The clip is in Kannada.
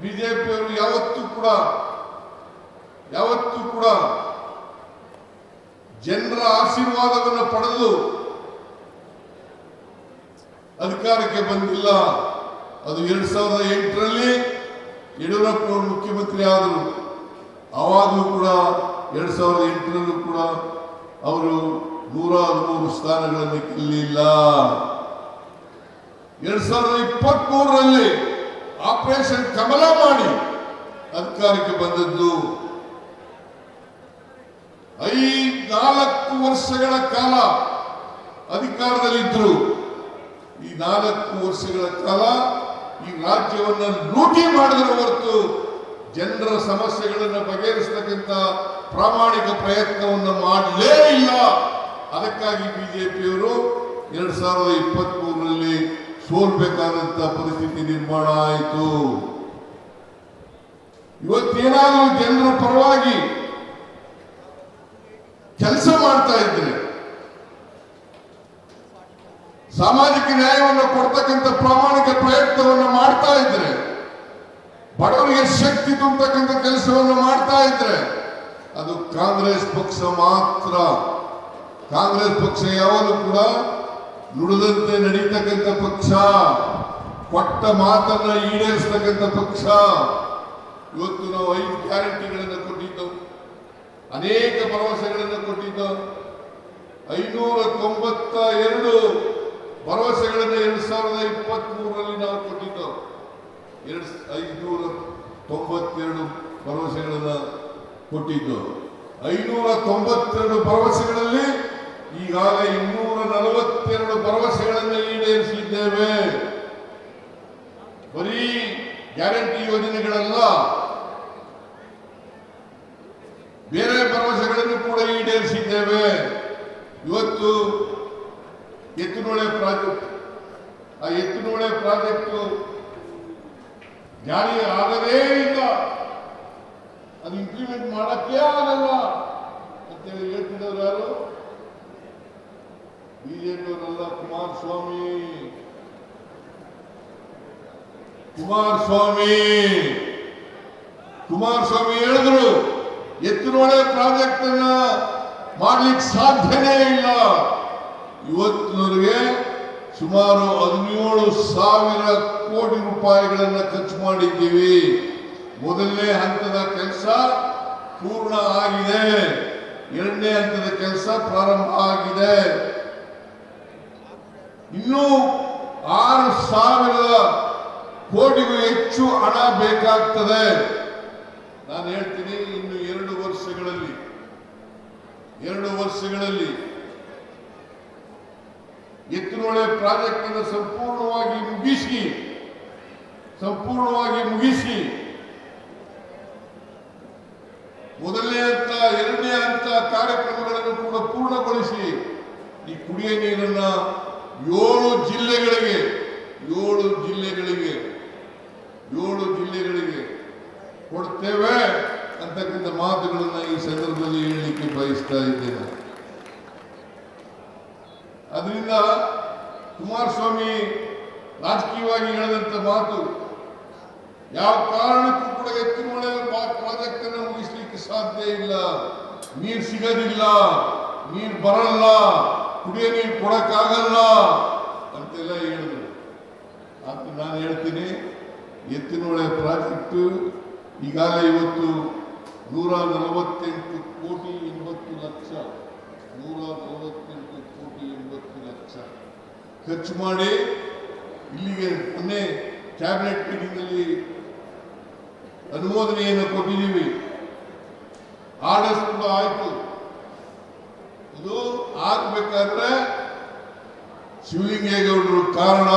ಬಿಜೆಪಿಯವರು ಯಾವತ್ತೂ ಕೂಡ ಯಾವತ್ತೂ ಕೂಡ ಜನರ ಆಶೀರ್ವಾದವನ್ನು ಪಡೆದು ಅಧಿಕಾರಕ್ಕೆ ಬಂದಿಲ್ಲ. ಅದು ಎರಡ್ ಸಾವಿರದ ಎಂಟರಲ್ಲಿ ಯಡಿಯೂರಪ್ಪನವರು ಮುಖ್ಯಮಂತ್ರಿ ಆದರು. ಆವಾಗಲೂ ಕೂಡ ಎರಡ್ ಸಾವಿರದ ಎಂಟರಲ್ಲೂ ಕೂಡ ಅವರು ನೂರ ಹದಿಮೂರು ಸ್ಥಾನಗಳನ್ನು ಗೆಲ್ಲಿಲ್ಲ. ಎರಡ್ ಸಾವಿರದ ಇಪ್ಪತ್ತ್ ಮೂರರಲ್ಲಿ ಆಪರೇಷನ್ ಕಮಲ ಮಾಡಿ ಅಧಿಕಾರಕ್ಕೆ ಬಂದದ್ದು. ಐದ್ ನಾಲ್ಕು ವರ್ಷಗಳ ಕಾಲ ಅಧಿಕಾರದಲ್ಲಿದ್ದರು ಈ ನಾಲ್ಕು ವರ್ಷಗಳ ಕಾಲ ಈ ರಾಜ್ಯವನ್ನು ಲೂಟಿ ಮಾಡಿದ್ರ ಹೊರತು ಜನರ ಸಮಸ್ಯೆಗಳನ್ನು ಬಗೆಹರಿಸತಕ್ಕಂಥ ಪ್ರಾಮಾಣಿಕ ಪ್ರಯತ್ನವನ್ನು ಮಾಡಲೇ ಇಲ್ಲ. ಅದಕ್ಕಾಗಿ ಬಿಜೆಪಿಯವರು ಎರಡ್ ಸಾವಿರದ ಇಪ್ಪತ್ತ್ ಮೂರರಲ್ಲಿ ಸೋಲ್ಬೇಕಾದಂತ ಪರಿಸ್ಥಿತಿ ನಿರ್ಮಾಣ ಆಯಿತು. ಇವತ್ತೇನಾದರೂ ಜನರ ಪರವಾಗಿ ಕೆಲಸ ಮಾಡ್ತಾ ಇದ್ರೆ, ಸಾಮಾಜಿಕ ನ್ಯಾಯವನ್ನು ಕೊಡ್ತಕ್ಕಂಥ ಪ್ರಾಮಾಣಿಕ ಪ್ರಯತ್ನವನ್ನು ಮಾಡ್ತಾ ಇದ್ರೆ, ಬಡವರಿಗೆ ಶಕ್ತಿ ತುಂಬತಕ್ಕಂಥ ಕೆಲಸವನ್ನು ಮಾಡ್ತಾ ಇದ್ರೆ, ಅದು ಕಾಂಗ್ರೆಸ್ ಪಕ್ಷ ಮಾತ್ರ. ಕಾಂಗ್ರೆಸ್ ಪಕ್ಷ ಯಾವಾಗಲೂ ಕೂಡ ನುಡಿದಂತೆ ನಡೀತಕ್ಕಂಥ ಪಕ್ಷ, ಕೊಟ್ಟ ಮಾತನ್ನ ಈಡೇರಿಸ್ತಕ್ಕಂಥ ಪಕ್ಷ, ಇವತ್ತು ನಾವು ಐದು ಗ್ಯಾರಂಟಿಗಳನ್ನು ಕೊಟ್ಟಿದ್ದೆವು. ಅನೇಕ ಭರವಸೆಗಳನ್ನು ಕೊಟ್ಟಿದ್ದವು. ಐನೂರ ತೊಂಬತ್ತ ಎರಡು ಭರವಸೆಗಳನ್ನು ಎರಡು ಸಾವಿರದ ಇಪ್ಪತ್ತ್ ಮೂರರಲ್ಲಿ ನಾವು ಕೊಟ್ಟಿದ್ದವು. ಎರಡು ಐನೂರ ತೊಂಬತ್ತೆರಡು ಭರವಸೆಗಳನ್ನು ಕೊಟ್ಟಿದ್ದು ಐನೂರ ತೊಂಬತ್ತೆರಡು ಇನ್ನೂರ ನಲವತ್ತೆರಡು ಭರವಸೆಗಳನ್ನು ಈಡೇರಿಸಿದ್ದೇವೆ. ಬರೀ ಗ್ಯಾರಂಟಿ ಯೋಜನೆಗಳಲ್ಲ, ಬೇರೆ ಭರವಸೆಗಳನ್ನು ಕೂಡ ಈಡೇರಿಸಿದ್ದೇವೆ. ಇವತ್ತು ಎತ್ತುನೊಳೆ ಪ್ರಾಜೆಕ್ಟ್, ಆ ಎತ್ತುನೊಳೆ ಪ್ರಾಜೆಕ್ಟ್ ಜಾರಿ ಆಗದೇ ಇಲ್ಲ. ಅದು ಇಂಪ್ಲಿಮೆಂಟ್ ಮಾಡಕ್ಕೆ ಆಗಲ್ಲ ಅಂತೇಳಿ ಹೇಳ್ತಿದ್ದವ್ರು ಯಾರು? ಬಿಜೆಪಿಯವರಲ್ಲ ಕುಮಾರಸ್ವಾಮಿ. ಕುಮಾರಸ್ವಾಮಿ. ಕುಮಾರಸ್ವಾಮಿ ಹೇಳಿದ್ರು ಎತ್ತಿನೊಳೆ ಪ್ರಾಜೆಕ್ಟ್ ಅನ್ನ ಮಾಡ್ಲಿಕ್ಕೆ ಸಾಧ್ಯನೇ ಇಲ್ಲ. ಇವತ್ತಿನವರೆಗೆ ಸುಮಾರು ಹದಿನೇಳು ಸಾವಿರ ಕೋಟಿ ರೂಪಾಯಿಗಳನ್ನ ಖರ್ಚು ಮಾಡಿದ್ದೀವಿ. ಮೊದಲನೇ ಹಂತದ ಕೆಲಸ ಪೂರ್ಣ ಆಗಿದೆ. ಎರಡನೇ ಹಂತದ ಕೆಲಸ ಪ್ರಾರಂಭ ಆಗಿದೆ. ಇನ್ನೂ ಆರು ಸಾವಿರದ ಕೋಟಿಗೂ ಹೆಚ್ಚು ಹಣ ಬೇಕಾಗ್ತದೆ. ನಾನು ಹೇಳ್ತೀನಿ, ಇನ್ನು ಎರಡು ವರ್ಷಗಳಲ್ಲಿ ಎರಡು ವರ್ಷಗಳಲ್ಲಿ ಎತ್ತಿನೊಳೆ ಪ್ರಾಜೆಕ್ಟ್ ಅನ್ನು ಸಂಪೂರ್ಣವಾಗಿ ಮುಗಿಸಿ ಸಂಪೂರ್ಣವಾಗಿ ಮುಗಿಸಿ ಮೊದಲನೇ ಹಂತ ಎರಡನೇ ಹಂತ ಕಾರ್ಯಕ್ರಮಗಳನ್ನು ಕೂಡ ಪೂರ್ಣಗೊಳಿಸಿ, ಈ ಕುಡಿಯ ನೀರನ್ನ ಏಳು ಜಿಲ್ಲೆಗಳಿಗೆ ಏಳು ಜಿಲ್ಲೆಗಳಿಗೆ ಏಳು ಜಿಲ್ಲೆಗಳಿಗೆ ಕೊಡ್ತೇವೆ ಅಂತಕ್ಕಂಥ ಮಾತುಗಳನ್ನು ಈ ಸಂದರ್ಭದಲ್ಲಿ ಹೇಳಲಿಕ್ಕೆ ಬಯಸ್ತಾ ಇದ್ದೇನೆ. ಅದರಿಂದ ಕುಮಾರಸ್ವಾಮಿ ರಾಜಕೀಯವಾಗಿ ಹೇಳಿದಂಥ ಮಾತು ಯಾವ ಕಾರಣಕ್ಕೂ ಕೂಡ ಎತ್ತಿನೊಳೆ ಪ್ರಾಜೆಕ್ಟ್ ಅನ್ನು ಮುಗಿಸ್ಲಿಕ್ಕೆ ಸಾಧ್ಯ ಇಲ್ಲ. ನೀರು ಸಿಗೋದಿಲ್ಲ, ನೀರು ಬರಲ್ಲ. ಕುಡಿಯೋ ನೀರು ಕೊಡಕ್ಕಾಗಲ್ಲ ಅಂತೆಲ್ಲ ಹೇಳಿದ್ರು. ಅಂತ ನಾನು ಹೇಳ್ತೀನಿ ಎತ್ತಿನೊಳೆ ಪ್ರಾಜೆಕ್ಟ್, ಈಗಾಗಲೇ ಇವತ್ತು ನೂರ ನಲವತ್ತೆಂಟು ಕೋಟಿ ಎಂಬತ್ತು ಲಕ್ಷ, ನೂರ ನಲವತ್ತೆಂಟು ಕೋಟಿ ಎಂಬತ್ತು ಲಕ್ಷ. ಖರ್ಚು ಮಾಡಿ ಇಲ್ಲಿಗೆ ಮೊನ್ನೆ ಕ್ಯಾಬಿನೆಟ್ ಮೀಟಿಂಗಲ್ಲಿ ಅನುಮೋದನೆಯನ್ನು ಕೊಟ್ಟಿದ್ದೀವಿ. ಆರ್ಡರ್ಸ್ ಕೂಡ ಆಯ್ತು. ಆಗ್ಬೇಕಾದ್ರೆ ಶಿವಲಿಂಗೇಗೌಡರು ಕಾರಣ.